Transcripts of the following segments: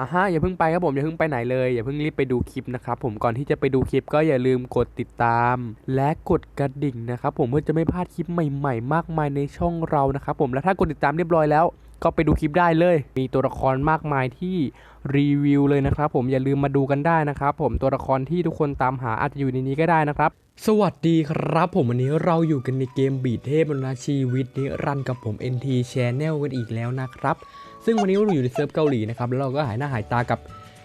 อะฮะอย่าเพิ่งไปครับผมอย่าเพิ่งไปไหนเลยอย่าเพิ่งรีบไปดูคลิปนะครับผมก่อนที่จะไปดูคลิปก็อย่าลืมกดติดตาม และกดกระดิ่งนะครับผมเพื่อจะไม่พลาดคลิปใหม่ ๆ มากมายในช่องเรานะครับผมและถ้ากดติดตามเรียบร้อยแล้ว ก็ไปดูคลิปได้เลย มีตัวละครมากมายที่รีวิวเลยนะครับผมอย่าลืมมาดูกันได้นะครับผมตัวละครที่ทุกคนตามหาอาจจะอยู่ในนี้ก็ได้นะครับสวัสดีครับผมวันนี้เราอยู่กันในเกมบีทเทพบรรณาชีวิตนี้รันกับผม NT Channel กันอีกแล้วนะครับ ซึ่งวันนี้เราอยู่ในเซิร์ฟเกาหลีนะครับแล้วเราก็หายหน้าหายตากับ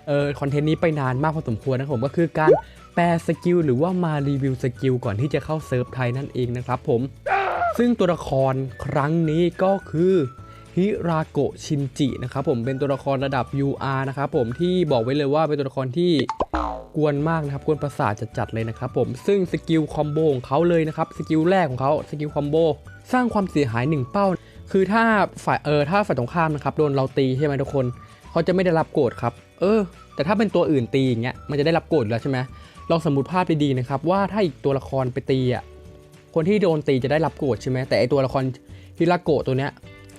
เอ่อคอนเทนต์นี้ไปนานมากพอสมควรนะครับผมก็คือการแปลสกิลหรือว่ามารีวิวสกิลก่อนที่จะเข้าเซิร์ฟไทยนั่นเองนะครับผม ซึ่งตัวละครครั้งนี้ก็คือฮิราโกะชินจินะครับผมเป็นตัวละครระดับ UR นะครับผมที่บอกไว้เลยว่าเป็นตัวละครที่กวนมากนะครับกวนประสาทจัดๆเลยนะครับผมซึ่งสกิลคอมโบของเขาเลยนะครับสกิลแรกของเขาสกิลคอมโบสร้างความเสียหาย 1 เป้า คือถ้าฝ่ายเออถ้าฝ่ายตรงข้ามนะครับโดนเราตีใช่ไหมทุกคนเขาจะไม่ได้รับโกรธครับ เออ แต่ถ้าเป็นตัวอื่นตีอย่างเงี้ยมันจะได้รับโกรธแล้วใช่ไหมลองสมมติภาพดีๆนะครับ ว่าถ้าอีกตัวละครไปตีอะคนที่โดนตีจะได้รับโกรธใช่ไหมแต่ไอตัวละครฮิราโกะตัวเนี้ย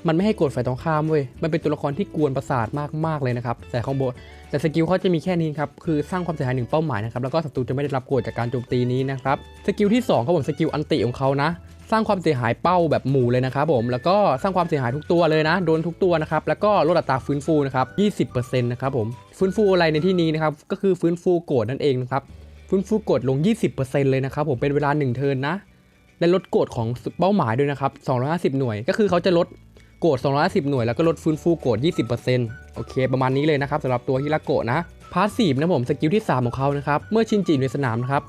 มันไม่ให้โกรธฝ่ายตรงข้ามเว้ยมันเป็นตัวละครที่กวนประสาทมากๆเลยนะครับแต่คอมโบแต่สกิลเขาจะมีแค่นี้ครับคือสร้างความเสียหายหนึ่งเป้าหมายนะครับแล้วก็ศัตรูจะไม่ได้รับโกรธจากการโจมตีนี้นะครับสกิลที่สองครับผมสกิลอันติของเขานะ สร้างความเสียหายเป้าแบบหมู่เลยนะครับผมแล้วก็สร้างความเสียหายทุกตัวเลยนะโดนทุกตัวนะครับแล้วก็ลดอัตราฟื้นฟูนะครับ20%นะครับผมฟื้นฟูอะไรในที่นี้นะครับก็คือฟื้นฟูโกรธนั่นเองนะครับฟื้นฟูโกรธลง 20%เลยนะครับผมเป็นเวลา 1 เทิร์นนะและลดโกรธของเป้าหมายด้วยนะครับ250 หน่วย ก็คือเขาจะลดโกรธ250 หน่วย แล้วก็ลดฟื้นฟูโกรธ20%โอเค ประมาณนี้เลยนะครับสำหรับตัวฮิราโกะนะพาสซีฟนะผมสกิลที่ 3 ของเขานะครับเมื่อชินจิอยู่ในสนามนะครับ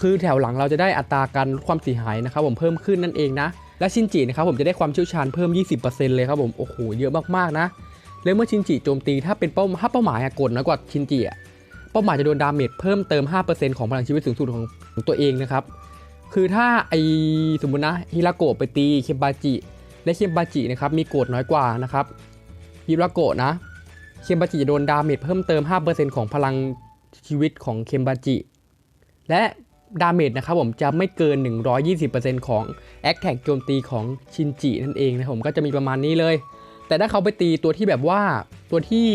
คือแถวหลังเราจะได้อัตราการลดความเสียหายนะครับผมเพิ่มขึ้นนั่นเองนะ และชินจินะครับผมจะได้ความเชี่ยวชาญเพิ่ม 20%เลยครับผมโอ้โหเยอะมากๆนะแล้วเมื่อชินจิโจมตีถ้าเป็นเป้าถ้าเป้าหมายกดน้อยกว่าชินจิอะเป้าหมายจะโดนดาเมจเพิ่มเติม 5%ของพลังชีวิตสูงสุดของตัวเองนะครับคือถ้าไอสมมุตินะฮิราโกะไปตีเคมบาจิและเคมบาจินะครับมีโกดน้อยกว่านะครับฮิราโกะนะเคมบาจิจะโดนดาเมจเพิ่มเติม 5%ของพลังชีวิตของเคมบาจิ และ ดาเมจนะครับผมจะไม่เกิน 120%ของแอคแท็กโจมตีของชินจินั่นเองนะผมก็จะมีประมาณนี้เลย แต่ถ้าเขาไปตีตัวที่แบบว่าตัวที่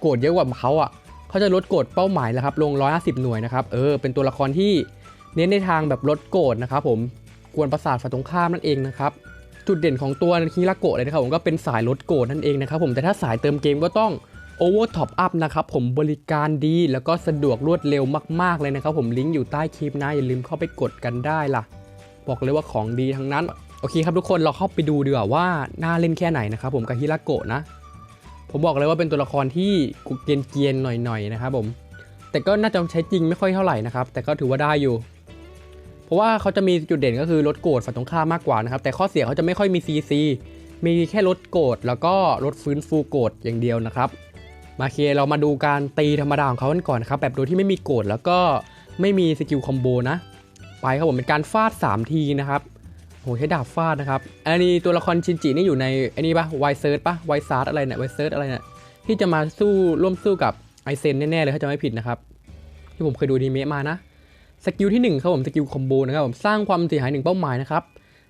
โกรธเยอะกว่าเขาอะเขาจะลดโกรธเป้าหมายแล้วครับลง 150 หน่วยนะครับเออเป็นตัวละครที่เน้นในทางแบบลดโกรธนะครับผมกวนประสาทฝ่ายตรงข้ามนั่นเองนะครับจุดเด่นของตัวฮิราโกะเลยนะครับผมก็เป็นสายลดโกรธนั่นเองนะครับผมแต่ถ้าสายเติมเกมก็ต้อง Over Top Up นะครับผมบริการดีแล้วก็สะดวกรวดเร็วมากๆเลยนะครับ ผมลิงก์อยู่ใต้คลิปนะอย่าลืมเข้าไปกดกันได้ล่ะ บอกเลยว่าของดีทั้งนั้น โอเคครับทุกคนเราเข้าไปดูดีกว่าว่าน่าเล่นแค่ไหนนะครับผมกับฮิราโกะนะ ผมบอกเลยว่าเป็นตัวละครที่เกรียนๆหน่อยๆนะครับผม แต่ก็น่าจะใช้จริงไม่ค่อยเท่าไหร่นะครับ แต่ก็ถือว่าได้อยู่ เพราะว่าเขาจะมีจุดเด่นก็คือลดโกรธฝ่ายตรงข้ามมากกว่านะครับแต่ข้อเสียเขาจะไม่ค่อยมี CC มีแค่ลดโกรธแล้วก็ลดฟื้นฟูโกรธอย่างเดียวนะครับ มาเคเรามาดูการตีธรรมดาของเขากันก่อนนะครับแบบโดยที่ไม่มีโกรธแล้วก็ไม่มีสกิลคอมโบนะ ไปครับผมเป็นการฟาด 3 ทีนะครับโหใช้ดาบฟาดนะครับ อันนี้ตัวละครชินจินี่อยู่ในอันนี้ปะไวเซิร์ตปะไวซาร์ดอะไรเนี่ยไวเซิร์ตอะไรเนี่ยที่จะมาสู้ร่วมสู้กับไอเซนแน่ๆเลยถ้าจะไม่ผิดนะครับ ที่ผมเคยดูอนีเมะมานะสกิลที่1ครับผมสกิลคอมโบนะครับผมสร้างความเสียหายหนึ่งเป้าหมายนะครับ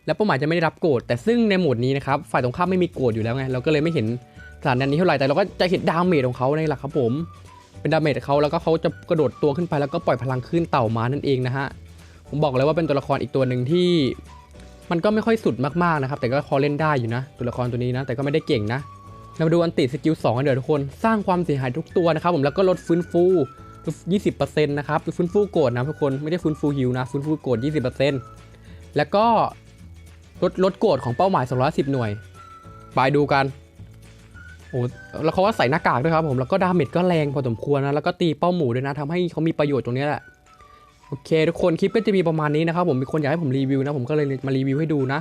และเป้าหมายจะไม่ได้รับโกรธแต่ซึ่งในโหมดนี้นะครับฝ่ายตรงข้ามไม่มีโกรธอยู่แล้วไงเราก็เลยไม่เห็น สถานะนี้เท่าไหร่แต่เราก็จะเห็นดาเมจของเขาในหลักครับผม เป็นดาเมจเขาแล้วก็เขาจะกระโดดตัวขึ้นไปแล้วก็ปล่อยพลังขึ้นเต่ามานั่นเองนะฮะผมบอกเลยว่าเป็นตัวละครอีกตัวหนึ่งที่มันก็ไม่ค่อยสุดมากๆนะครับ แต่ก็พอเล่นได้อยู่นะ ตัวละครตัวนี้นะ แต่ก็ไม่ได้เก่งนะเรามาดูอันติสกิล2กันเดี๋ยวทุกคนสร้างความเสียหายทุกตัวนะครับผมแล้วก็ลดฟื้นฟู 20%นะครับฟื้นฟูโกรธนะทุกคนไม่ได้ฟื้นฟูฮิวนะฟื้นฟูโกรธ20%แล้วก็ลดลดโกรธของเป้าหมาย 210 หน่วย ไปดูกัน โอ้แล้วเขาว่าใส่หน้ากากด้วยครับผมแล้วก็ดาเมจก็แรงพอสมควรนะแล้วก็ตีเป้าหมูด้วยนะทำให้เขามีประโยชน์ตรงนี้แหละโอเค ทุกคนคลิปก็จะมีประมาณนี้นะครับผมมีคนอยากให้ผมรีวิวนะผมก็เลยมารีวิวให้ดูนะ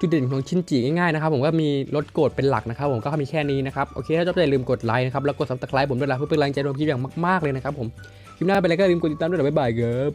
จุดเด่นของชินจิง่ายๆนะครับผมก็มีลดโกรธเป็นหลักนะครับผมก็มีแค่นี้นะครับโอเคถ้าชอบอย่าลืมกดไลค์นะครับแล้วกดซับสไครป์ผมด้วยนะเพื่อเป็นแรงใจรวมคลิปอย่างมากๆเลยนะครับผมคลิปหน้าเป็นอะไรก็อย่าลืมกดติดตามด้วยนะบ๊ายบายครับ